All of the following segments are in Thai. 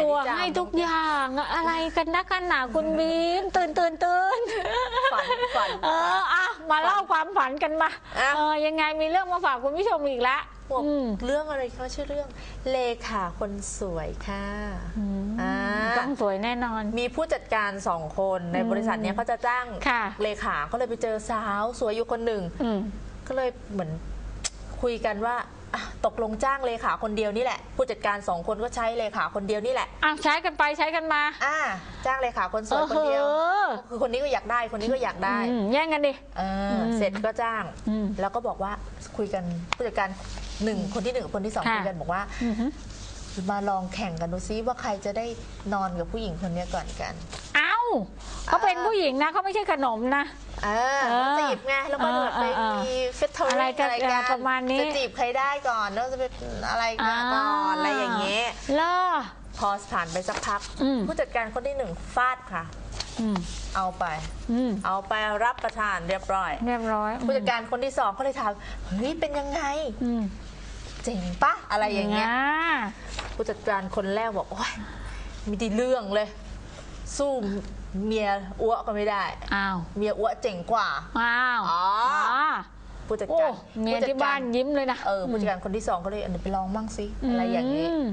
ตัวนี่จ้ะให้ทุกอย่างอะอะไรกันนักกันหนาคุณบีมตื่นตื่นตื่นฝันฝันเอออะมาเล่าความฝันกันมาอะเออยังไงมีเรื่องมาฝากคุณผู้ชมอีกแล้วบอกอืมเรื่องอะไรเขาชื่อเรื่องเลขาคนสวยค่ะอ่าต้องสวยแน่นอน มีผู้จัดการสองคนในบริษัทเนี้ยเขาจะจ้างค่ะเลขาก็เลยไปเจอสาวสวยอยู่คนหนึ่งอืมก็เลยเหมือนคุยกันว่า อะตกลงจ้างเลขาคนเดียวนี่แหละ ผู้จัดการสองคนก็ใช้เลขาคนเดียวนี่แหละ อะใช้กันไปใช้กันมาอ่า จ้างเลขาคนสวยคนเดียวออคือคนนี้ก็อยากได้คนนี้ก็อยากได้อืมแย่งกันดิ เอออมเสร็จก็จ้าง อืม แล้วก็บอกว่าคุยกันผู้จัดการหนึ่งคนที่หนึ่งกับคนที่สองค่ะคุยกันบอกว่า อือหือมาลองแข่งกันดูซิว่าใครจะได้นอนกับผู้หญิงคนนี้ก่อนกันเอ้า เขาเป็นผู้หญิงนะเขาไม่ใช่ขนมนะ เออเออมาจีบไงแล้วก็เออไปเออมีเฟสทออะไรรี่จะอะไรกันประมาณนี้ จะจีบใครได้ก่อนแล้วจะเป็นอะไรกันก่อนอะไรอย่างเงี้ยเล่อพอผ่านไปสักพัก อืม ผู้จัดการคนที่หนึ่งฟาดค่ะ อืมเอาไป อืมเอาไปรับประทานเรียบร้อย เรียบร้อยผู้จัดการคนที่สองเขาเลยถามเฮ้ยเป็นยังไงอืมเจ๋งปะอะไรอย่างเงี้ยอ่าผู้จัดการคนแรกบอกโอ้ยไมีดีเรื่องเลย สู้ เมียอ้วก็ไม่ได้ อ้าวเมียอ้วเจ๋งกว่า อ้าวอ๋ออผู้จัดโอ้การเมียผู้จัดที่บ้านยิ้มเลยนะเออผู้จัดการคนที่สองก็เลยอันนี้ไปลองบ้างสิอะไรอย่างนี้ ม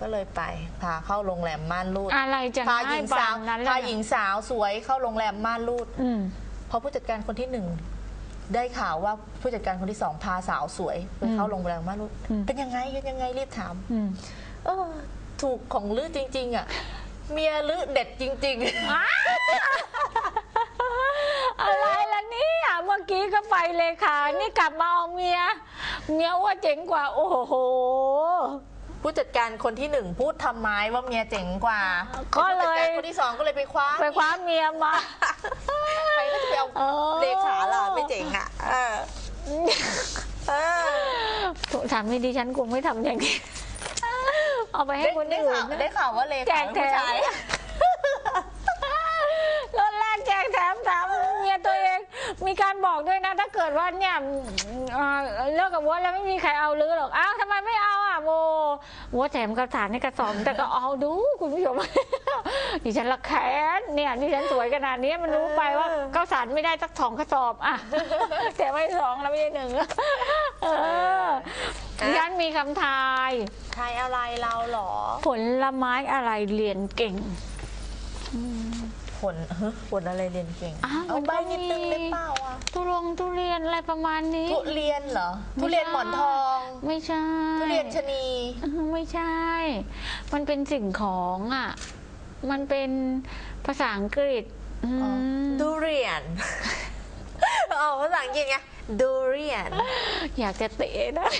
ก็เลยไปพาเข้าโรงแรมม่านรูดอะไรจะพาหง่าญิยงปาสาวนนั้นเลยพานะหญิงสาวสวยเข้าโรงแรมม่านรูด อืมพอผู้จัดการคนที่หนึ่งได้ข่าวว่าผู้จัดการคนที่สองพาสาวสวยไปเข้าโรงแรมม่านรูดอืม เป็นยังไงเป็นยังไงรีบถาม อืม เออถูกของลือจริง ๆ อะ เมียลือเด็ดจริงอ้าวอะไรล่ะเนี่ยเมื่อกี้ก็ไปเลยค่ะ นี่กลับมาเอาเมีย เมียว่าเจ๋งกว่า โอ้โห ๆ ผู้จัดการคนที่หนึ่งพูดทำไมว่าเมียเจ๋งกว่าก็เลย ผู้จัดการคนที่สองก็เลยไปคว้าไปคว้าเมียมา ใครก็จะไปเอาเออ เลขาล่ะไม่เจ๋งอะเออเออถามไม่ดีฉันคงไม่ทำอย่างนี้ เอาไปให้ได้คนได้อื่ข่านวนะ ได้ข่าวว่าเลแจขากเป็นแถผู้มชายรถแรกแจกแถมแถมเมียตัวเอง มีการบอกด้วยนะ ถ้าเกิดว่าเนี่ยเอ่อเลิกกับวัวแล้วไม่มีใครเอาลือหรอก อ้าวทำไมไม่เอาอะโมวัวแถมกระสานในกระสอบแต่ก็เอาดูคุณผู้ชม ดิฉันละแค้นเนี่ยดิฉันสวยขนาดนี้มันรู้ไปว่าข้าวสารไม่ได้สักสองกระสอบอะ แต่ไม่สองแล้วไม่ใช่หนึ่งเออ ดิฉันมีคำทายใครอะไรเราเหรอ ผลไม้อะไรเรียนเก่ง ผลเฮ้ยผลอะไรเรียนเก่งอ้าวเอามันใบก็นิดนึงมีได้เปล่าอะทุรงทุเรียนอะไรประมาณนี้ ทุเรียนเหรอ ทุเรียนหมอนทอง ไม่ใช่ทุเรียนชะนีอื้อไม่ใช่ มันเป็นสิ่งของอะ มันเป็นภาษาอังกฤษอืมดูเรียนเอาภาษาอังกฤษไงดูเรียน อยากจะเตะนะเลย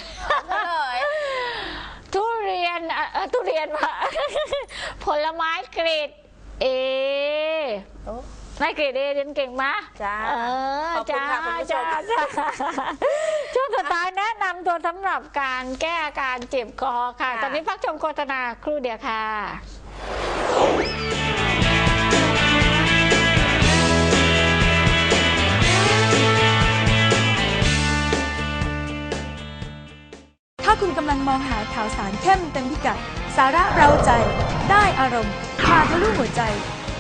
ทุเรียนอะเอ่อทุเรียนว่ะผลไม้เกรดเอโอ้ไม่เกรดเอเรียนเก่งมะจ้าเออขอบคุณจ้าค่ะคุณผู้ชจ้าม จ้าช่วงสุดท้ายแนะนำตัวสำหรับการแก้อาการเจ็บคอค่ะค่ะตอนนี้พักชมโฆษณาครู่เดียวค่ะ มองหาข่าวสารเข้มเต็มพิกัด สาระเร้าใจ ได้อารมณ์พาทะลุหัวใจ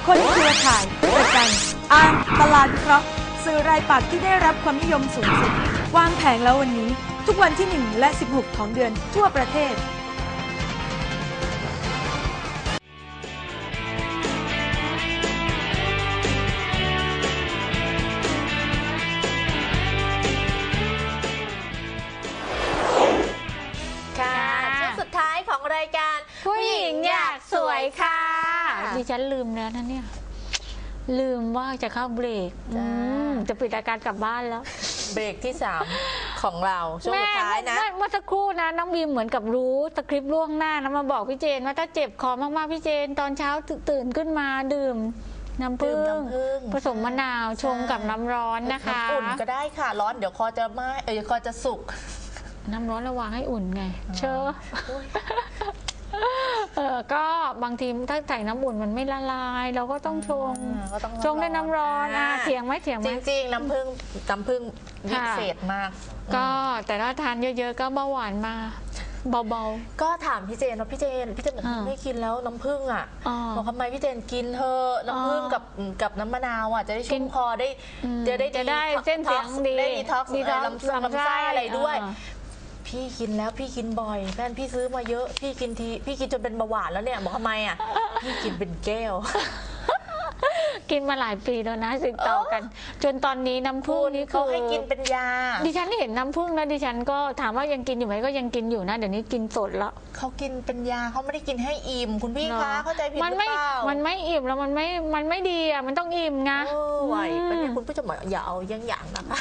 คนเครือข่ายประกันอ่านตลาดวิเคราะห์สื่อรายปักที่ได้รับความนิยมสูงสุด วางแผงแล้ววันนี้ ทุกวันที่ 1 และ 16 ของเดือนทั่วประเทศ รายการผู้หญิงอยากสวยค่ะค่ะดิฉันลืมแล้วนะเนี่ย ลืมว่าจะเข้าเบรกจ้าอืมจะปิดรายการกลับบ้านแล้ว เบรกที่ 3 ของเรา ช่วงสุดท้ายนะเมื่อเมื่อสักครู่นะน้องบีมเหมือนกับรู้สคริปต์ล่วงหน้านะมาบอกพี่เจนว่าถ้าเจ็บคอมากๆพี่เจน ตอนเช้าตื่นขึ้นมาดื่มน้ำผึ้ดื่มงน้ำผึ้ง ผสมมะนาวชงกับน้ำร้อนนะคะ น้ำอุ่นก็ได้ค่ะ ร้อนเดี๋ยวคอจะไหม้เออเดี๋ยวคอจะสุก น้ำร้อนระวังให้อุ่นไง เชอโอ้ยเออก็บางทีถ้าใส่น้ำอุ่นมันไม่ละลาย เราก็ต้องชงอ่าก็ต้องชงด้วยน้ำร้อนอะาเถียงไหมเถียงไหมจริงๆน้ำผึ้งน้ำผึ้งวิค่ะ เศษมาก ก็แต่ถ้าทานเยอะๆก็เบาหวานมาเบา ก็ถามพี่เจนว่าพี่เจนพี่เจนบอกอ่าไม่กินแล้วน้ำผึ้งอะอ่าบอกทำไมพี่เจนกินเธอะน้ำผึ้งอ่ากับกับน้ำมะนาวอะจะได้กิชุ่นมคอได้อืมจะได้จะได้ท็อกเส้นเสียงดีได้ดีท็อกซ์ detox ลำไส้ลำไส้ลำไส้อะไรด้วย อ่า พี่กินแล้วพี่กินบ่อยแฟนพี่ซื้อมาเยอะ พี่กินทีพี่กินจนเป็นเบาหวานแล้วเนี่ยบอกทำไมอะ พี่กินเป็นแก้วๆกินมาหลายปีแล้วนะติดต่อกัน จนตอนนี้น้ำผึ้งคุณนี่เขาคือให้กินเป็นยา ดิฉันเห็นน้ำผึ้งแล้วดิฉันก็ถามว่ายังกินอยู่ไหมก็ยังกินอยู่นะ เดี๋ยวนี้กินสดแล้วเขากินเป็นยาเขาไม่ได้กินให้อิ่มคุณพี่คะเนอะเข้าใจผิดหมันรือไม่เปล่ามันไม่อิ่มแล้วมันไม่มันไม่ดีอะมันต้องอิ่มไงเออไหวปะเนี่ยอืมคุณผู้ชมบอกอย่าเอาอย่างอย่างนะคะ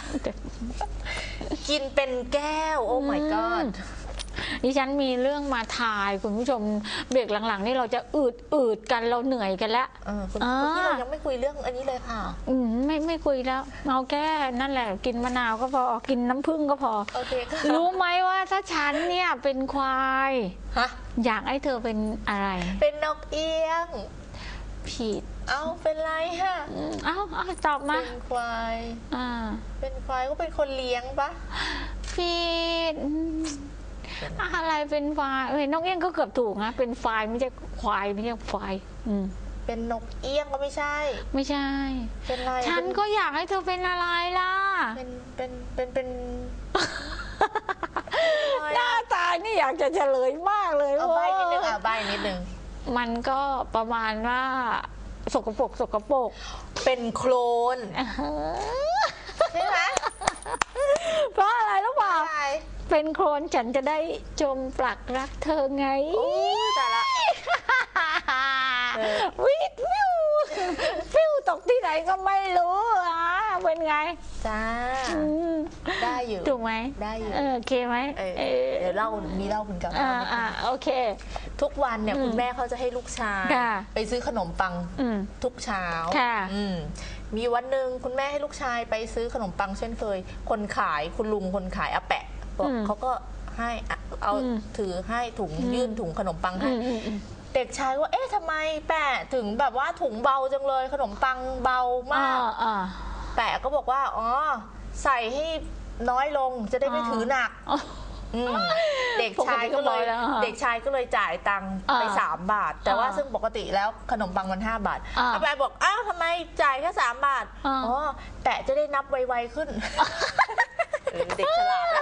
กินเป็นแก้ว โอ้ my god ดิฉันมีเรื่องมาทายคุณผู้ชมเบรกหลังๆ นี่เราจะอืดอืดกันเราเหนื่อยกันแล้ว เออคุณอ่า คุณพี่เรายังไม่คุยเรื่องอันนี้เลยค่ะ อืมไม่ไม่คุยแล้วเอาแก้นั่นแหละ กินมะนาวก็พอกินน้ำผึ้งก็พอ โอเคค่ะรู้ไหมว่าถ้าฉันเนี่ยเป็นควาย ฮะอยากให้เธอเป็นอะไร เป็นนกเอี้ยง ผิด เอาเป็นไรฮะอืมเอ้าเอาตอบมาเป็นควาย อ่า เป็นควายก็เป็นคนเลี้ยงปะผิดอืมอะไรเป็นควายเอ้ยน้องเอี้ยงก็เกือบถูกนะเป็นควายไม่ใช่ควายไม่ใช่ควายอืมเป็นนกเอี้ยงก็ไม่ใช่ ไม่ใช่ เป็นอะไรฉันก็อยากให้เธอเป็นอะไรล่ะ เป็นเป็นเป็นเป็นหน้าตานี่อยากจะเฉลยมากเลยเอาใบนิดนึงว่าอะใบนิดนึงมันก็ประมาณว่า สกปรกสกปรกเป็นโคลนใช่ไหมเพราะอะไรรู้เปล่าใช่เป็นโคลนฉันจะได้จมปลักรักเธอไงโอ้ยแต่ละเออวิดวิวฟิว ตกที่ไหนก็ไม่รู้อะเป็นไงจ้า อืมได้อยู่ ถูกไหมได้อยู่ เออโอเคไหมเออเออเดี๋ยวเล่ามีเล่าเหมือนกันอ่าอ่าโอเค ทุกวันเนี่ยอืมคุณแม่เขาจะให้ลูกชายค่ะไปซื้อขนมปังอืมทุกเช้าค่ะอืมมีวันหนึ่งคุณแม่ให้ลูกชายไปซื้อขนมปังเช่นเคย คนขายคุณลุงคนขายอาแปะบอกอืมเขาก็ให้อะเอาอืมถือให้ถุงอืมยื่นถุงขนมปังให้ อืมอืมอืม เด็กชายว่าเอ๊ะทำไมแปะถึงแบบว่าถุงเบาจังเลย ขนมปังเบามาก อ่าอ่าแปะก็บอกว่า อ๋อ ใส่ให้น้อยลงจะได้ไม่อ๋อถือหนักอ๋ออืมเด็กชายก็ปกติก็เลร้อยยแล้วอะเด็กชายก็เลยจ่ายตังค์อ่าไปสามบาท แต่ว่าอ่าซึ่งปกติแล้วขนมปังมันห้าบาทอ่าอาแปะบอกอ้าวทำไมจ่ายแค่สามบาทอ่า อ๋อแปะจะได้นับไวๆขึ้นเออเด็กฉลาดนะ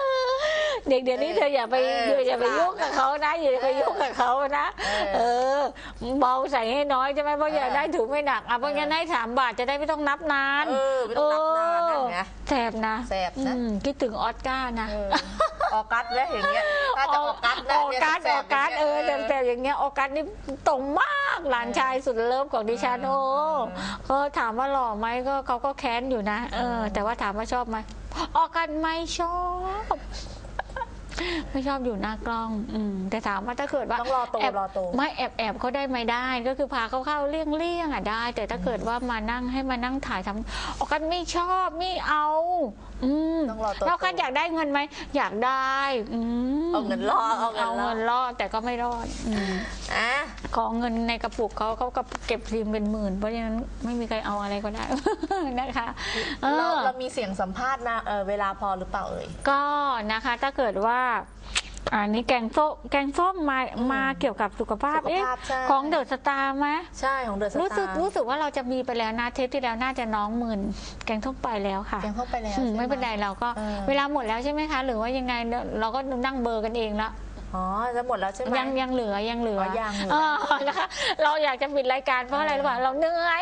เด็กเดี๋ยวนี้เธออย่าไปเอออย่าไปยุ่งกับเขานะอย่าไปยุ่งกับเขานะเออเออเบาใส่ให้น้อยใช่ไหมเพราะเอออยากได้ถือไม่หนักอะเพราะงั้นให้สามบาทจะได้ไม่ต้องนับนานเออไม่ต้องนับนานนั่นไง แสบนะแสบนะ อืมคิดถึงออสการ์นะ เออออกัสแล้วอย่างเงี้ยถ้าจะออกัสนะออกัสเนี่ยออกัสเออแสบๆแสบๆอย่างเงี้ยออกัสนี่ตรงมากหลานชายสุดเลิฟของดิฉันโอ้ก็ถามว่าหล่อไหมก็เขาก็แค้นอยู่นะ เออ แต่ว่าถามว่าชอบไหมออกัสไม่ชอบ ไม่ชอบอยู่หน้ากล้องอืมแต่ถามว่าถ้าเกิดว่าต้องรอโตแอบรอโต ไม่แอบแอบเขาได้ไม่ได้ ก็คือพาเขาเข้าเลี่ยงเลี่ยงอะได้ แต่ถ้าเกิดว่ามานั่งให้มานั่งถ่ายทำออกัสไม่ชอบไม่เอาอื มต้องรอโตแล้วกันอยากได้เงินไหมอยากได้อืมเอาเงินล่อเอาเงินล่อ เอาเงินล่อแต่ก็ไม่รอดอืมอะขอเงินในกระปุกเขาเขาก็เก็บทีมเป็นหมื่น เพราะฉะนั้นไม่มีใครเอาอะไรก็ได้ นะคะเอเราอเรามีเสียงสัมภาษณ์นะเออเวลาพอหรือเปล่าเอ่ย ก็นะคะถ้าเกิดว่า อันนี้แกงส้มแกงส้มมามาเกี่ยวกับสุขภาพ สุขเอ๊ะภาพใช่ ของเดอะสตาร์ไหมใช่ของเดอะสตาร์รู้สึกรู้สึกว่าเราจะมีไปแล้วนะเทปที่แล้วน่าจะน้องหมื่นแกงส้มไปแล้วค่ะยังเข้าไปแล้วอืมใช่ห ไม่เป็นไรเราก็เออ เวลาหมดแล้วใช่ไหมคะ หรือว่ายังไงเราก็นั่งเบอร์กันเองละ อ๋อจะหมดแล้วใช่ไหม ยังยังเหลือยังเหลืออยังเหลือ เออนะคะเราอยากจะปิดรายการเพราะอะไรรู้ป่ะเราเหนื่อย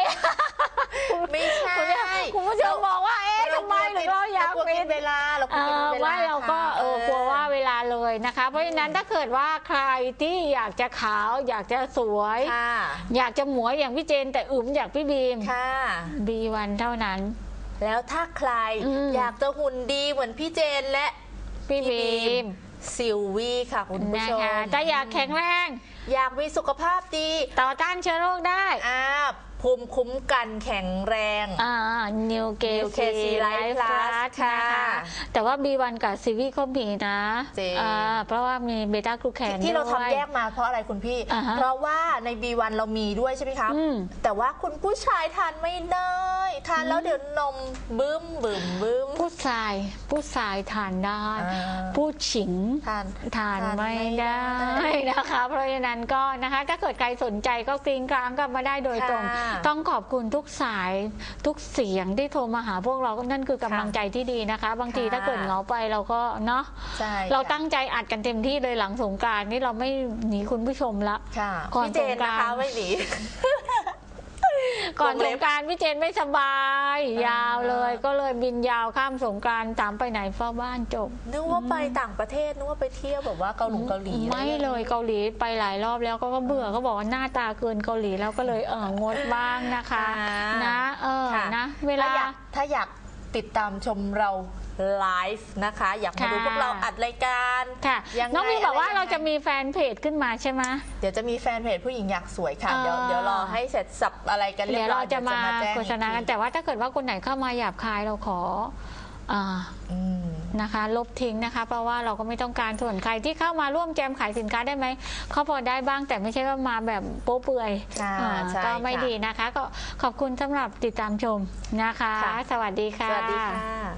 ไม่ใช่คุณผู้ชมบอกว่าเอ๊ะทำไมถึงเราอยากเรกลัวปิกิดนเวลาเรากเอลัวกินอเวลาว่าเราก็เออค่ะกลัวว่า เวลาเลยนะคะ เพราะฉะนั้นถ้าเกิดว่าใครที่อยากจะขาว อยากจะสวย ค่ะ อยากจะหมวยอย่างพี่เจน แต่อึมอยากพี่บีมค่ะ บีวันเท่านั้น แล้วถ้าใครอืม อยากจะหุ่นดีเหมือนพี่เจนและพี่พี่บีบีมมซิลวี่ค่ะคุณผู้นะชมคะถ้าอยากแข็งแรง อยากมีสุขภาพดีต่อต้านเชื้อโรคได้อ่าภูมิคุ้มกันแข็งแรง อ่า New g a New c KC Life Plus ค่ะนะคะ แต่ว่า B1 กับซีวีก็มีนะจริง อ่าเพราะว่ามีเบต้ากลูแคนที่เราด้วยทำแยกมาเพราะอะไรคุณพี่ อ่าฮะเพราะว่าใน B1 เรามีด้วยใช่ไหมคะ อืม แต่ว่าคุณผู้ชายทานไม่ได้ ทานแล้วเดี๋ยวนมบึ้มบึ้มบึ้ม ผู้ชายผู้ชายทานได้ อ่า ผู้หญิง ทาน ทานทานไม่ไม่ได้ได้นะคะ เพราะฉะนั้นก็นะคะ ถ้าเกิดใครสนใจก็กริ้งกลางกลับมาได้โดยตรง ค่ะต้องขอบคุณทุกสายทุกเสียงที่โทรมาหาพวกเรานั่นคือกำลังใจที่ดีนะคะ บางทีค่ะถ้าเกิดเหงาไปเราก็เนาะใช่เราค่ะตั้งใจอัดกันเต็มที่เลยหลังสงกรารนี่เราไม่หนีคุณผู้ชมละค่ะก่อนพี่เจนสงกรานต์นะคะไม่หนี ก่อนวงสเล็งบกรารพี่เจนไม่สบาย อ่าย ยาวเลย ก็เลยบินยาวข้ามสงกรารตามไปไหนเฝ้าบ้านจบ นึกว่าไปต่างประเทศนึกว่าไปเที่ยวแบบว่าเกาหลีเกาหลีไม่เลยเกาหลีไปหลายรอบแล้วก็ก็เบื่อเขาบอกว่าหน้าตาเกินเกาหลีแล้วก็เลยเอองดบ้างนะคะ อ่านะ เออค่ะนะ เวลา ถ้าอยากถ้าอยากติดตามชมเรา ไลฟ์นะคะ อยากมาดูค่ะพวกเราอัดรายการค่ะยังไงน้องมีบอกว่าอะไรยังไงเราจะมีแฟนเพจขึ้นมาใช่ไหมเดี๋ยวจะมีแฟนเพจผู้หญิงอยากสวยค่ะอ่าเดี๋ยวเดี๋ยวรอให้เสร็จสับอะไรกันเรียเดี๋ยบวร้อเรายจะมาแจ้งโฆษณากันอีทีแต่ว่าถ้าเกิดว่าคนไหนเข้ามาหยาบคายเราขออ่าอืมนะคะ ลบทิ้งนะคะ เพราะว่าเราก็ไม่ต้องการส่วนใครที่เข้ามาร่วมแจมขายสินค้าได้ไหมเขาพอได้บ้างแต่ไม่ใช่ว่ามาแบบโป๊เปื่อยค่ะอ่าใช่ก็ไม่ค่ะดีนะคะ ก็ขอบคุณสำหรับติดตามชมนะคะค่ะสวัสดีค่ะสวัสดีค่ะ